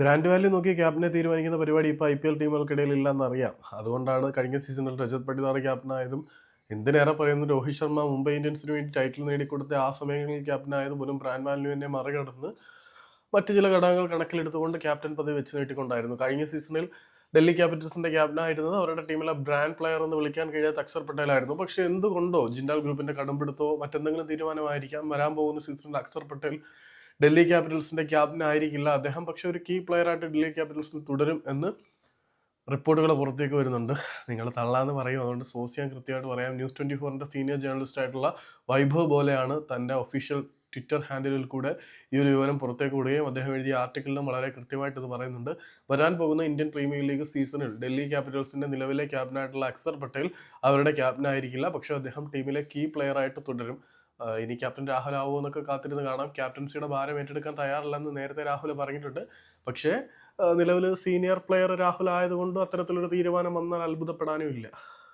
Brand value നോക്കി ക്യാപ്റ്റനെ തീരുമാനിക്കുന്ന പരിപാടി ഇപ്പോൾ ഐ പി എൽ ടീമുകൾക്കിടയിൽ ഇല്ലെന്ന് അറിയാം. അതുകൊണ്ടാണ് കഴിഞ്ഞ സീസണിൽ രജത് പട്ടിദാർ ക്യാപ്റ്റനായതും എന്തിനേറെ പറയുന്നു രോഹിത് ശർമ്മ മുംബൈ ഇന്ത്യൻസിന് വേണ്ടി ടൈറ്റിൽ നേടിക്കൊടുത്ത ആ സമയങ്ങളിൽ ക്യാപ്റ്റനായത് പോലും ബ്രാൻഡ് വാല്യൂവിനെ മറികടന്ന് മറ്റ് ചില ഘടകങ്ങൾ കണക്കിലെടുത്തുകൊണ്ട് ക്യാപ്റ്റൻ പദവി വെച്ച് നീട്ടിക്കൊണ്ടായിരുന്നു. കഴിഞ്ഞ സീസണിൽ ഡൽഹി ക്യാപിറ്റൽസിന്റെ ക്യാപ്റ്റനായിരുന്നത് അവരുടെ ടീമിലെ ബ്രാൻഡ് പ്ലെയർ എന്ന് വിളിക്കാൻ കഴിയാത്ത അക്ഷർ പട്ടേലായിരുന്നു. പക്ഷെ എന്തുകൊണ്ടോ ജിൻഡാൽ ഗ്രൂപ്പിന്റെ കടമ്പിടുത്തോ മറ്റെന്തെങ്കിലും തീരുമാനമായിരിക്കാം വരാൻ പോകുന്ന സീസണിൽ അക്ഷർ പട്ടേൽ ഡൽഹി ക്യാപിറ്റൽസിന്റെ ക്യാപ്റ്റൻ ആയിരിക്കില്ല. അദ്ദേഹം പക്ഷെ ഒരു കീ പ്ലെയർ ആയിട്ട് ഡൽഹി ക്യാപിറ്റൽസിൽ തുടരും എന്ന് റിപ്പോർട്ടുകൾ പുറത്തേക്ക് വരുന്നുണ്ട്. നിങ്ങൾ തള്ളാന്ന് പറയും. അതുകൊണ്ട് സോസ് ഞാൻ കൃത്യമായിട്ട് പറയാം. ന്യൂസ് ട്വന്റി ഫോറിന്റെ സീനിയർ ജേർണലിസ്റ്റ് ആയിട്ടുള്ള വൈഭവ് പോലെയാണ് തന്റെ ഒഫീഷ്യൽ ട്വിറ്റർ ഹാൻഡിലിൽ കൂടെ ഈ ഒരു വിവരം പുറത്തേക്ക് വിടുകയും അദ്ദേഹം എഴുതിയ ആർട്ടിക്കിളിലും വളരെ കൃത്യമായിട്ട് ഇത് പറയുന്നുണ്ട്. വരാൻ പോകുന്ന ഇന്ത്യൻ പ്രീമിയർ ലീഗ് സീസണിൽ ഡൽഹി ക്യാപിറ്റൽസിന്റെ നിലവിലെ ക്യാപ്റ്റനായിട്ടുള്ള അക്സർ പട്ടേൽ അവരുടെ ക്യാപ്റ്റൻ ആയിരിക്കില്ല പക്ഷേ അദ്ദേഹം ടീമിലെ കീ പ്ലെയർ ആയിട്ട് തുടരും. ഇനി ക്യാപ്റ്റൻ രാഹുൽ ആവുമോ എന്നൊക്കെ കാത്തിരുന്ന് കാണാം. ക്യാപ്റ്റൻസിയുടെ ഭാരം ഏറ്റെടുക്കാൻ തയ്യാറില്ലെന്ന് നേരത്തെ രാഹുൽ പറഞ്ഞിട്ടുണ്ട്. പക്ഷേ നിലവിൽ സീനിയർ പ്ലെയർ രാഹുൽ ആയതുകൊണ്ട് അത്തരത്തിലൊരു തീരുമാനം വന്നാൽ അത്ഭുതപ്പെടാനും ഇല്ല.